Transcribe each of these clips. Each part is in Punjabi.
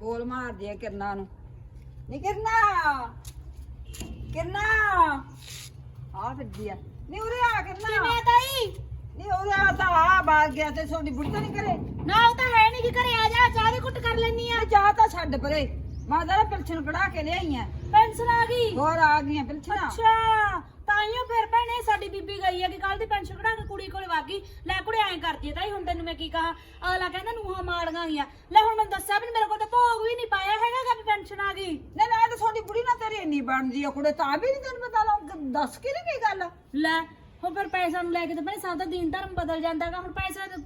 ਬੋਲ ਮਾਰਦੀ ਆ ਕਿਰਨਾ ਨੂੰ। ਨੀ ਕਿਰਨਾ! ਕਿਰਨਾ! ਆ ਫਿਰਦੀ ਆ। ਨੀ ਉਰੇ ਆ ਕਿਰਨਾ। ਕਿਵੇਂ ਤਾਈ? ਨੀ ਉਰੇ ਆ ਤਾਂ ਆ ਬਾਗ ਗਿਆ ਤੇ ਸੋਡੀ ਬੁੜੀ ਤਾਂ ਨਹੀਂ ਕਰੇ ਨਾ ਉਹ ਤਾਂ ਹੈ ਨਹੀਂ ਕਿ ਘਰੇ ਆ ਜਾ ਚਾਹ ਦੀ ਕੁੱਟ ਕਰ ਲੈਣੀ ਆ। ਜਾ ਤਾਂ ਛੱਡ ਪਰੇ। ਮੈਂ ਤਾਂ ਪਿਲਛਣ ਕਢਾ ਕੇ ਲਿਆਈ ਆ। ਪੈਨਸ਼ਨ ਆ ਗਈ? ਹੋਰ ਆ ਗਈਆਂ ਪਿਲਛਣਾ। ਅੱਛਾ ਤਾਈਓ ਫਿਰ ਭੈਣੇ ਸਾਡੀ ਬੀਬੀ ਗਈ ਹੈ ਕਿ ਕੱਲ ਦੀ ਪੈਨਸ਼ਨ ਕਢਾ ਕੇ ਕੁੜੀ ਕੋਲੇ ਵਾਗੀ। ਲੈ ਕੁੜੇ ਐਂ ਕਰਦੀ ਹੈ ਤਾਈ ਹੁਣ ਤੈਨੂੰ ਮੈਂ ਕੀ ਕਹਾ? ਅਗਲਾ ਕਹਿੰਦਾ ਨੂੰਹਾਂ ਮਾੜੀਆਂ ਗਈਆਂ। ਲੈ ਹੁਣ ਮੈਨੂੰ ਦੱਸਿਆ ਵੀ ਨੀ, ਮੇਰੇ ਕੋਲ ਤਾਂ ਭੋਗ ਵੀ ਨਹੀਂ ਪਾਇਆ ਹੈਗਾ ਕਿ ਵੀ ਪੈਨਸ਼ਨ ਆ ਗਈ ਨਾ ਨਾ ਤਾਂ ਸੋਡੀ ਬੁੜੀ ਨਾ ਤੇਰੀ ਇੰਨੀ ਬਣਦੀ ਆ ਕੁੜੇ ਤਾਂ ਵੀ ਨਹੀਂ ਤੈਨੂੰ ਪਤਾ ਲੱਗ ਦੱਸ ਕੇ ਕੀ ਗੱਲ? ਲੈ ਹੁਣ ਫਿਰ ਪੈਸਾ ਨੂੰ ਲੈ ਕੇ ਤਾਂ ਭੈਣੇ ਦਾ ਦੀਨ ਧਰਮ ਬਦਲ ਜਾਂਦਾਗਾ ਹੁਣ ਪੈਸਾ ਤਾਂ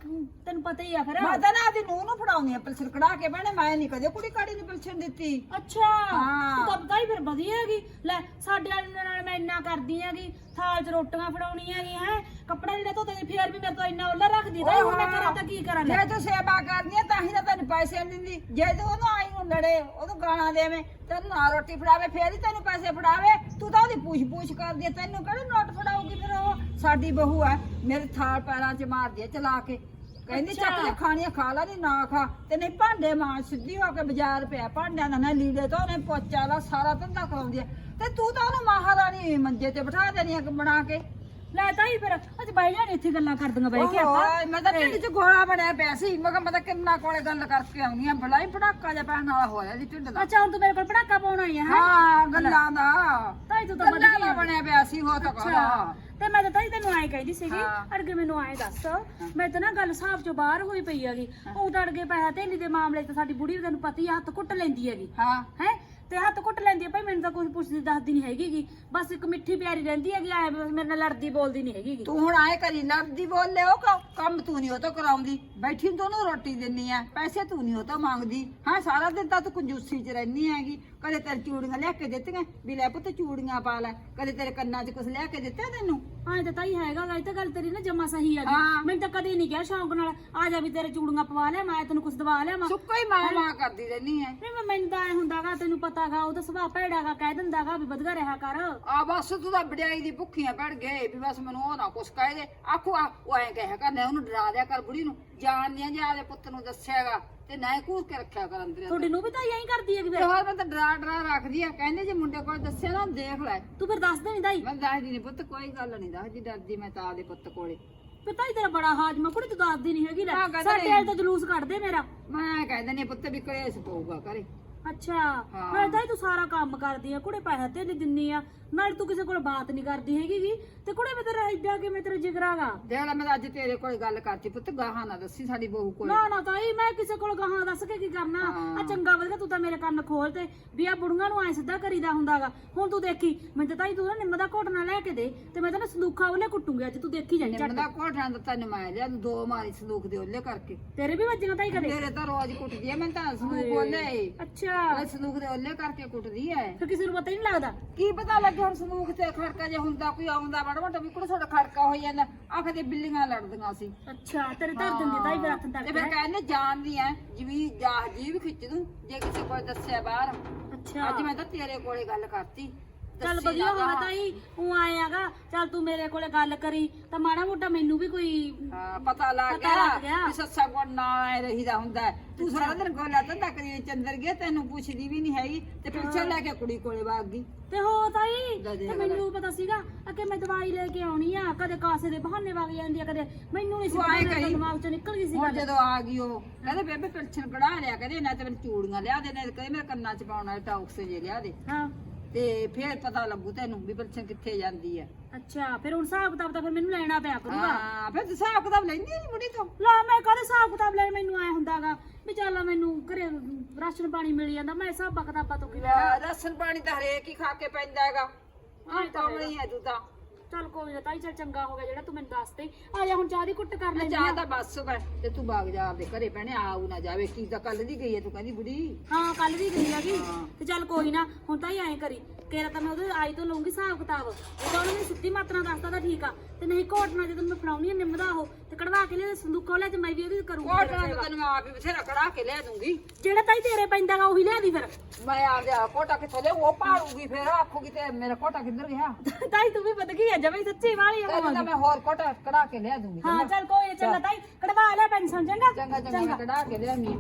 ਤੈਨੂੰ ਪਤਾ ਹੀ ਆ ਫਿਰ। ਮੈਂ ਤਾਂ ਨਾ ਆਦੀ ਨੂੰ ਨੂੰ ਫੜਾਉਣੀ ਆ ਪਿਲਛਣ ਕਢਾ ਕੇ ਭੈਣੇ ਮੈਂ ਨਹੀਂ ਕਦੇ ਕੁੜੀ ਕਾੜੀ ਨੂੰ ਪਿਲਛਣ ਦਿੱਤੀ। ਅੱਛਾ ਹਾਂ। ਤੂੰ ਤਾਂ ਪਤਾ ਹੀ ਫਿਰ ਵਧੀਆ ਹੈਗੀ। ਲੈ ਸਾਡੇ ਵਾਲੇ ਨਾਲ ਮੈਂ ਇੰਨਾ ਕਰਦੀ ਹੈਗੀ ਥਾਲ 'ਚ ਰੋਟੀਆਂ ਫੜਾਉਣੀ ਹੈਗੀ ਹੈ। ਕੱਪੜੇ ਜਿਹੜੇ ਧੋਤੇ ਨੇ ਫੇਰ ਵੀ ਮੇਰੇ ਤੋਂ ਇੰਨਾ ਉੱਲਾ ਰੱਖਦੀ ਤਾਂ ਹੁਣ ਮੈਂ ਕਰਾਂ ਤਾਂ ਕੀ ਕਰਾਂ ਲੈ। ਜੇ ਤੂੰ ਸੇਵਾ ਕਰਦੀ ਆ ਤਾਂ ਹੀ ਤਾਂ ਤੈਨੂੰ ਪੈਸੇ ਨਹੀਂ ਦਿੰਦੀ। ਜੇ ਤੂੰ ਉਹਨੂੰ ਆਈ ਨੂੰ ਲੜੇ ਉਹਨੂੰ ਗਾਣਾ ਦੇਵੇਂ ਤੈਨੂੰ ਨਾ ਰੋਟੀ ਫੜਾਵੇ ਫੇਰ ਹੀ ਤੈਨੂੰ ਪੈਸੇ ਫੜਾਵੇ। ਤੂੰ ਤਾਂ ਉਹਦੀ ਪੂਛ ਪੂਛ ਕਰਦੀ ਆ ਤੈਨੂੰ ਕਿਹੜੇ ਨੋਟ ਫੜਾਉਗੀ ਫਿਰ ਉਹ? ਸਾਡੀ ਬਹੂ ਆ ਮੇਰੇ ਥਾਲ ਪੈਰਾਂ 'ਚ ਮਾਰਦੀ ਆ ਚਲਾ ਕੇ। ਕਹਿੰਦੀ ਚੱਕ। ਲੈ ਖਾਣੀਆਂ ਖਾ ਲਾ ਨਹੀਂ ਨਾ ਖਾ। ਤੇ ਨਹੀਂ ਭਾਂਡੇ ਮਾਂ ਸਿੱਧੀ ਹੋ ਕੇ ਬਾਜ਼ਾਰ ਪਿਆ। ਭਾਂਡਿਆਂ ਦਾ ਨਾ ਲੀੜੇ ਤੋਂ ਉਹਨੇ ਪੋਚਾ ਲਾ ਸਾਰਾ ਧੰਦਾ ਕਰਾਉਂਦੀ ਆ। ਤੇ ਤੂੰ ਤਾਂ ਉਹਨੂੰ ਮਹਾਰਾਣੀ ਮੰਜੇ ਤੇ ਬਿਠਾ ਦੇਣੀ ਆ ਬਣਾ ਕੇ। ਲੈ ਤਾਈ ਫਿਰ ਅੱਜ ਬਾਈ ਜਾਨ ਇੱਥੇ ਗੱਲਾਂ ਕਰਦੀਆਂ ਬਈ ਕਿ ਆਪਾਂ ਮੈਂ ਤਾਂ ਢਿੱਡ 'ਚ ਗੋਲਾ ਬਣਿਆ ਪਿਆ ਸੀ। ਮੈਂ ਕਿਹਾ ਮੈਂ ਤਾਂ ਕਿੰਨਾ ਕੋਲੇ ਗੱਲ ਕਰਕੇ ਆਉਣੀ ਆ। ਬੜਾ ਹੀ ਪੜਾਕਾ ਜਿਹਾ ਪੈਣ ਵਾਲਾ ਹੋਇਆ ਜੀ ਢਿੱਡ ਦਾ। ਅੱਛਾ ਹੁਣ ਤੂੰ ਮੇਰੇ ਕੋਲ ਪੜਾਕਾ ਪਾਉਣ ਆਈ ਹੈ? ਹੈਂ? ਹਾਂ ਗੱਲਾਂ ਦਾ। ਤਾਈ ਤੂੰ ਤਾਂ ਗੱਲਾਂ ਵਧੀਆ ਦਾ ਬਣਿਆ ਪਿਆ ਸੀ ਹੋ ਤਾਂ ਅੱਛਾ ਤੇ ਮੈਂ ਤਾਂ ਤਾਈ ਤੈਨੂੰ ਆਏ ਕਹਿੰਦੀ ਸੀਗੀ ਹਾਂ। ਅੜਗੇ ਮੈਨੂੰ ਆਏ ਦੱਸ। ਮੈਂ ਤਾਂ ਨਾ ਗੱਲ ਹਿਸਾਬ ਚੋਂ ਬਾਹਰ ਹੋਈ ਪਈ ਹੈਗੀ। ਉਹ ਤਾਂ ਅੜਗੇ ਪੈਸਾ ਧੇਲੀ ਦੇ ਮਾਮਲੇ 'ਚ ਤਾਂ ਸਾਡੀ ਬੁੜੀ ਵੀ ਤੈਨੂੰ ਪਤਾ ਹੀ ਆ, ਹੱਥ ਕੁੱਟ ਲੈਂਦੀ ਹੈਗੀ। ਹਾਂ। ਹੈ? ਤੇ ਹੱਥ ਕੁੱਟ ਲੈਂਦੀ ਆ ਭਾਈ, ਮੈਨੂੰ ਤਾਂ ਕੁਝ ਪੁੱਛਦੀ, ਦੱਸਦੀ ਨਹੀਂ ਹੈਗੀ ਬਸ ਇੱਕ ਮਿੱਠੀ ਪਿਆਰੀ ਰਹਿੰਦੀ ਹੈਗੀ ਐ ਮੇਰੇ ਨਾਲ ਲੜਦੀ ਬੋਲਦੀ ਨਹੀਂ ਹੈਗੀ ਤੂੰ ਹੁਣ ਆਏ ਕਰੀ, ਲੜਦੀ ਬੋਲ ਉਹ ਕੰਮ ਤੂੰ ਨਹੀਂ ਉਹ ਤੋਂ ਕਰਾਉਂਦੀ। ਬੈਠੀ ਨੂੰ ਰੋਟੀ ਦਿੰਨੀ ਆ, ਪੈਸੇ ਤੂੰ ਨਹੀਂ ਉਹ ਤੋਂ ਮੰਗਦੀ। ਹਾਂ, ਸਾਰਾ ਦਿਨ ਤਾਂ ਤੂੰ ਕੰਜੂਸੀ 'ਚ ਰਹਿਨੀ ਹੈਗੀ। ਕਦੇ ਤੇਰੇ ਚੂੜੀਆਂ ਲਿਆ ਕੇ ਦਿੱਤੀਆਂ, ਵੀ ਲੈ ਪੁੱਤ ਚੂੜੀਆਂ ਪਾ ਲੈ। ਕਦੇ ਤੇਰੇ ਕੰਨਾਂ 'ਚ ਕੁਝ ਲਿਆ ਕੇ ਦਿੱਤਾ ਤੈਨੂੰ? ਹਾਂ ਤਾਂ ਤਾਈ ਹੈਗਾ ਗਾ ਇਹ ਤਾਂ ਗੱਲ ਤੇਰੀ ਨਾ ਜਮਾ ਸਹੀ ਹੈਗੀ ਹਾਂ। ਮੈਨੂੰ ਤਾਂ ਕਦੇ ਨਹੀਂ ਕਿਹਾ ਸ਼ੌਂਕ ਨਾਲ ਆ ਜਾ ਵੀ ਤੇਰੇ ਚੂੜੀਆਂ ਪਵਾ ਲਿਆ ਮੈਂ ਤੈਨੂੰ ਕੁਝ ਦਵਾ ਲਿਆ ਮੈਂ ਸੁੱਕਾ ਹੀ ਮਾਂ ਮਾਂ ਕਰਦੀ ਰਹਿਨੀ ਹੈ ਨਹੀਂ ਮੈਂ ਮੈਨੂੰ ਤਾਂ ਐ ਹੁੰਦਾਗਾ ਤੈਨੂੰ ਪਤਾਗਾ ਉਹ ਤਾਂ ਸੁਭਾਅ ਭੈੜਾਗਾ ਕਹਿ ਦਿੰਦਾਗਾ ਵੀ ਵਧਗਾ ਰਿਹਾ ਕਰ। ਆ ਬਸ ਤੂੰ ਤਾਂ ਵਡਿਆਈ ਦੀ ਭੁੱਖੀਆਂ ਪੜ ਗਏ ਵੀ ਬਸ ਮੈਨੂੰ ਉਹ ਨਾ ਕੁਛ ਕਹਿ ਦੇ। ਆਖੂ ਆ ਉਹ ਐਂ ਕਹਿਆ ਕਰ ਨਾ ਉਹਨੂੰ ਡਰਾ ਦਿਆ ਕਰ ਬੁੜੀ ਨੂੰ। ਜਾਣਦੀਆਂ ਜੇ ਆਦੇ ਪੁੱਤ ਨੂੰ ਦੱਸਿਆਗਾ ਤੇ ਨਾ ਹੀ ਘੂਰ ਕੇ ਰੱਖਿਆ ਕਰ ਅੰਦਰ ਤੁਹਾਡੀ ਨੂੰ ਵੀ ਤਾਂ ਐਂ ਹੀ ਕਰਦੀ ਹੈਗੀ ਤੇ ਫਿਰ ਹੋਰ ਮੈਂ ਤਾਂ ਡਰਾ ਡਰਾ ਰੱਖਦੀ ਆ ਕਹਿੰਦੇ ਜੇ ਮੁੰਡੇ ਕੋਲ ਦੱਸਿਆ ਨਾ ਦੇਖ ਲੈ। ਤੂੰ ਫਿਰ ਦੱਸ ਦੇ ਨਹੀਂ ਤਾਈ। ਮੈਂ ਦੱਸਦੀ ਨਹੀਂ ਪੁੱਤ ਕੋਈ ਗੱਲ ਨਹੀਂ ਦੱਸਦੀ ਡਰਦੀ ਮੈਂ ਤਾਂ ਆਦੇ ਪੁੱਤ ਕੋਲੇ। ਫਿਰ ਤਾਈ ਤੇਰਾ ਬੜਾ ਹਾਜਮਾ ਕੁੜੀ ਤੂੰ ਦੱਸਦੀ ਨਹੀਂ ਹੈਗੀ ਲੈ। ਹਾਂ, ਸਾਡੇ ਨਹੀਂ। ਵਾਲ ਤਾਂ ਜਲੂਸ ਕੱਢ ਦੇ ਮੇਰਾ। ਮੈਂ ਕਹਿੰਦਾ ਨਹੀਂ ਪੁੱਤ ਵੀ ਕਲੇਸ਼ ਪਊਗਾ ਕਰੇ ਅੱਛਾ ਹਾਂ। ਮੈਂ ਤਾਂ ਤੂੰ ਸਾਰਾ ਕੰਮ ਕਰਦੀ ਆ ਕੁੜੇ ਪੈਸਾ ਤੇ ਨਹੀਂ ਦਿੰਨੀ ਆ। ਨਾਲ ਤੂੰ ਕਿਸੇ ਕੋਲ ਬਾਤ ਨਹੀਂ ਕਰਦੀ ਹੈਗੀ ਗੀ। ਤੇ ਕੁੜੇ ਮੈਂ ਤੇਰਾ ਇੱਡਾ ਕਿ ਮੈਂ ਤੇਰਾ ਜਿਗਰਾਗਾ ਦੇਖ ਲੈ ਮੈਂ ਅੱਜ ਤੇਰੇ ਕੋਲ ਗੱਲ ਕਰਤੀ ਪੁੱਤ ਗਾਹਾਂ ਨਾ ਦੱਸੀ ਸਾਡੀ ਬਹੂ ਕੋਲ। ਨਾ ਨਾ ਤਾਈ ਮੈਂ ਕਿਸੇ ਕੋਲ ਗਾਹਾਂ ਦੱਸ ਕੇ ਕੀ ਕਰਨਾ? ਹਾਂ। ਆ ਚੰਗਾ ਵਧੀਆ ਤੂੰ ਤਾਂ ਮੇਰੇ ਕੰਨ ਖੋਲ ਤੇ ਵੀ ਆ ਬੁੜੀਆਂ ਨੂੰ ਐ ਸਿੱਧਾ ਕਰੀਦਾ ਹੁੰਦਾਗਾ। ਹੁਣ ਤੂੰ ਦੇਖੀ ਮੈਂ ਤਾਂ ਤਾਈ ਤੂੰ ਨਾ ਨਿੰਮ ਦਾ ਘੋਟਣਾ ਲੈ ਕੇ ਦੇ ਤੇ ਮੈਂ ਤਾਂ ਨਾ ਸੰਦੂਖਾ ਉਹਲੇ ਕੁੱਟੂਗੀ ਅੱਜ ਤੂੰ ਦੇਖੀ ਜਾਈ ਨਿੰਮ ਝੱਟ। ਦਾ ਕੋਠਾਂ ਦਿੱਤਾ ਨਮਾਇ ਲਿਆ ਤੂੰ ਦੋ ਮਾਰੀ ਸੰਦੂਕ ਦੇ ਉਹਲੇ ਕਰਕੇ। ਤੇਰੇ ਵੀ ਵੱਜੀਆਂ ਤਾਈ ਕਦੇ? ਤੇਰੇ ਤਾਂ ਰੋਜ਼ ਕੁੱਟਦੀ ਐ ਮੈਂ ਤਾਂ ਸੰਦੂਕ ਉਹਲੇ ਅੱਛਾ। ਮੈਂ ਸੰਦੂਕ ਦੇ ਉਹਲੇ ਕਰਕੇ ਕੁੱਟਦੀ ਐ। ਫਿਰ ਕਿਸੇ ਨੂੰ ਪਤਾ ਹੀ ਨਹੀਂ ਲੱਗਦਾ। ਕੀ ਪਤਾ ਲੱਗੇ ਹੁਣ ਸੰਦੂਕ ਤੇ ਖੜਕਾ ਜੇ ਹੁੰਦਾ ਕੋਈ ਆਉਂਦਾ ਮਾੜਾ ਮੋਟਾ ਵੀ ਕੋਲ ਸਾਡਾ ਖੜਕਾ ਹੋ ਜਾਂਦਾ। ਆਖਦੇ ਬਿੱਲੀਆਂ ਲੜਦੀਆਂ ਸੀ। ਅੱਛਾ ਤੇਰੇ ਧਰ ਦਿੰਦੀ ਤਾਈ ਫਿਰ ਹੱਥ ਤੇ ਤੱਕ ਫਿਰ ਕਹਿੰਦੇ ਜਾਣਦੀ ਐ ਜਿਵੇਂ ਜਾਹ ਜੀਵ ਖਿੱਚ ਦੂੰ ਜੇ ਕਿਸੇ ਕੋਲ ਦੱਸਿਆ ਬਾਹਰ। ਅੱਛਾ। ਅੱਜ ਮੈਂ ਤਾਂ ਤੇਰੇ ਕੋਲੇ ਗੱਲ ਕਰਤੀ। ਚੱਲ ਵਧੀਆ ਹੋਣਾ। ਤਾਈ ਉਹ ਆਇਆਗਾ ਚੱਲ ਤੂੰ ਮੇਰੇ ਕੋਲੇ ਗੱਲ ਕਰੀ। ਤਾਂ ਮਾੜਾ ਮੋਟਾ ਮੈਨੂੰ ਵੀ ਕੋਈ ਹਾਂ, ਪਤਾ ਲੱਗ ਪਤਾ ਲੱਗ ਗਿਆ। ਗਿਆ। ਵੀ ਸੱਸਾ ਕੋਲ ਨਾ ਆਏ ਰਹੀਦਾ ਹੁੰਦਾ। ਹੈ। ਤੂੰ ਸਾਰਾ ਦਿਨ ਗੋਲਾ ਧੰਦਾ ਕਰੀ ਚੰਦਰ ਗਿਆ ਤੈਨੂੰ ਪੁੱਛਦੀ ਵੀ ਨਹੀਂ ਹੈਗੀ। ਤੇ ਪਿੱਛੇ ਲੈ ਕੇ ਕੁੜੀ ਕੋਲੇ ਵਗ ਗਈ। ਤੇ ਹੋ ਤਾਈ ਲੈ ਤੇ ਮੈਨੂੰ ਪਤਾ ਸੀਗਾ ਕਿ ਮੈਂ ਦਵਾਈ ਲੈ ਕੇ ਆਉਣੀ ਆ। ਕਦੇ ਕਾਸੇ ਦੇ ਬਹਾਨੇ ਵਗ ਜਾਂਦੀ ਆ ਕਦੇ ਮੈਨੂੰ ਨਹੀਂ ਸੀ ਤੂੰ ਪਤਾ ਮੇਰੇ ਕਹੀ। ਦਿਮਾਗ ਚੋਂ ਨਿਕਲ ਗਈ ਸੀ ਹੁਣ ਗੱਲ। ਜਦੋਂ ਆ ਗਈ ਉਹ ਕਹਿੰਦੇ ਬੇਬੇ ਪਿਲਛਣ ਕਢਾ ਲਿਆ ਕਹਿੰਦੇ ਨਾ ਤੇ ਮੈਨੂੰ ਚੂੜੀਆਂ ਲਿਆ ਦੇ ਨਾ ਕਹਿੰਦੇ ਮੇਰੇ ਕੰਨਾਂ 'ਚ ਪਾਉਣ ਵਾਲੇ ਟੌਕਸ ਜੇ ਲਿਆ ਦੇ। ਹਾਂ। ਤੇ ਫੇਰ ਪਤਾ ਲੱਗੂ ਤੈਨੂੰ ਵੀ ਪਿਲਛਣ ਕਿੱਥੇ ਜਾਂਦੀ ਹੈ ਅੱਛਾ ਫਿਰ ਹੁਣ ਹਿਸਾਬ ਕਿਤਾਬ ਤਾਂ ਫਿਰ ਮੈਨੂੰ ਲੈਣਾ ਪਿਆ ਕਰੂਗਾ। ਹਾਂ ਫਿਰ ਤੂੰ ਹਿਸਾਬ ਕਿਤਾਬ ਲੈਂਦੀ ਨਹੀਂ ਬੁੜੀ ਤੋਂ। ਲਾ ਮੈਂ ਕਦੇ ਹਿਸਾਬ ਕਿਤਾਬ ਲੈਣ ਮੈਨੂੰ ਆਇਆ ਹੁੰਦਾਗਾ? ਵੀ ਚੱਲ ਮੈਨੂੰ ਘਰੇ ਰਾਸ਼ਨ ਪਾਣੀ ਮਿਲ ਜਾਂਦਾ ਮੈਂ ਹਿਸਾਬ ਕਿਤਾਬਾਂ ਤੋਂ ਕੀ ਲੈ, ਰਸਨ ਪਾਣੀ ਤਾਂ ਹਰੇਕ ਹੀ ਖਾ ਕੇ ਪੈਂਦਾ ਹੈਗਾ। ਆਹ ਤਾਂ ਨਹੀਂ ਹੈ ਤੂੰ ਤਾਂ। ਚੱਲ ਕੋਈ ਨਾ ਤਾਈ ਚੱਲ ਚੰਗਾ ਹੋ ਗਿਆ ਜਿਹੜਾ ਤੂੰ ਮੈਨੂੰ ਦੱਸ ਤੇ। ਆ ਜਾ ਹੁਣ ਚਾਹ ਦੀ ਕੁੱਟ ਕਰ ਲੈ ਜਾ ਤਾਂ ਬੱਸ ਕਰ ਤੇ ਤੂੰ ਬਾਗ ਜਾ ਆਪਦੇ ਘਰੇ ਭੈਣੇ ਆਉ ਨਾ ਜਾਵੇ। ਕੀ ਤਾਂ ਕੱਲ ਦੀ ਗਈ ਹੈ ਤੂੰ ਕਹਿੰਦੀ ਬੁੜੀ। ਹਾਂ ਕੱਲ ਵੀ ਗਈ ਹੈਗੀ। ਤੇ ਚੱਲ ਕੋਈ ਨਾ ਹੁਣ ਤਾਂ ਹੀ ਐਂ ਕਰੀ। ਕੇਰਾ ਤਾਂ ਮੈਂ ਉਹਦੇ ਆਈ ਤੋਂ ਲਊਂਗੀ ਹਿਸਾਬ ਕਿਤਾਬ। ਤਾਂ ਉਹਨੇ ਸਿੱਧੀ ਮਾਤਰਾ ਦੱਸਦਾ ਤਾਂ ਠੀਕ ਆ। ਤੇ ਨਹੀਂ ਘੋਟਣਾ ਜਦੋਂ ਮੈਂ ਫੜਾਉਣੀ ਆ ਨਿੰਮ ਦਾ ਉਹ ਤੇ ਕਢਵਾ ਕੇ ਲਿਆ ਸੰਦੂਕਾ ਲੈ ਤੇ ਮੈਂ ਵੀ ਉਹਦੀ ਕਰੂੰਗੀ ਕੋਟਣਾ ਤਾਂ ਤੈਨੂੰ ਆਪ ਹੀ ਬਥੇਰਾ ਕੜਾ ਕੇ ਲਿਆ ਦੂੰਗੀ ਜਿਹੜਾ ਤਾਈ ਤੇਰੇ ਪੈਂਦਾਗਾ ਉਹੀ ਲਿਆ ਦੀ ਫਿਰ। ਮੈਂ ਆਪਦੇ ਆ ਕੋਟਾ ਕਿੱਥੋਂ ਲੈ ਉਹ ਪਾੜੂਗੀ ਫੇਰ ਆਖੂਗੀ ਤੇ ਮੇਰਾ ਕੋਟਾ ਕਿੱਧਰ ਗਿਆ? ਤਾਈ ਤੂੰ ਵੀ ਕੀ ਹੈ ਜਮੇ ਸੱਚੀ ਵਾਲੀ ਆ ਤੈਨੂੰ ਤਾਂ ਮੈਂ ਹੋਰ ਕੋਟਾ ਕੜਾ ਕੇ ਲਿਆ ਦੂੰਗੀ ਹਾਂ ਚੱਲ ਕੋਈ ਨਾ ਚੱਲ ਤਾਈ ਕਢਵਾ ਲੈ ਪੈਨਸ਼ਨ ਚੰਗਾ? ਚੰਗਾ ਚੰਗਾ ਮੈਂ ਕੜਾ ਕੇ ਲਿਆਨੀ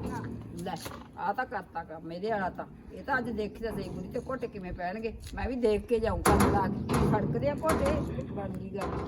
ਲੈ ਆ ਤਾਂ ਕਰਤਾ ਕੰਮ ਮੇਰੇ ਵਾਲਾ ਤਾਂ। ਇਹ ਤਾਂ ਅੱਜ ਦੇਖੀ ਤਾਂ ਸਹੀ ਬੁਰੀ ਤੇ ਘੋਟੇ ਕਿਵੇਂ ਪੈਣਗੇ? ਮੈਂ ਵੀ ਦੇਖ ਕੇ ਜਾਊਂ ਕੰਮ ਲਾ ਕੇ ਖੜਕਦੇ ਆ ਘੋਟੇ? ਬਣ ਗਈ ਗੱਲ।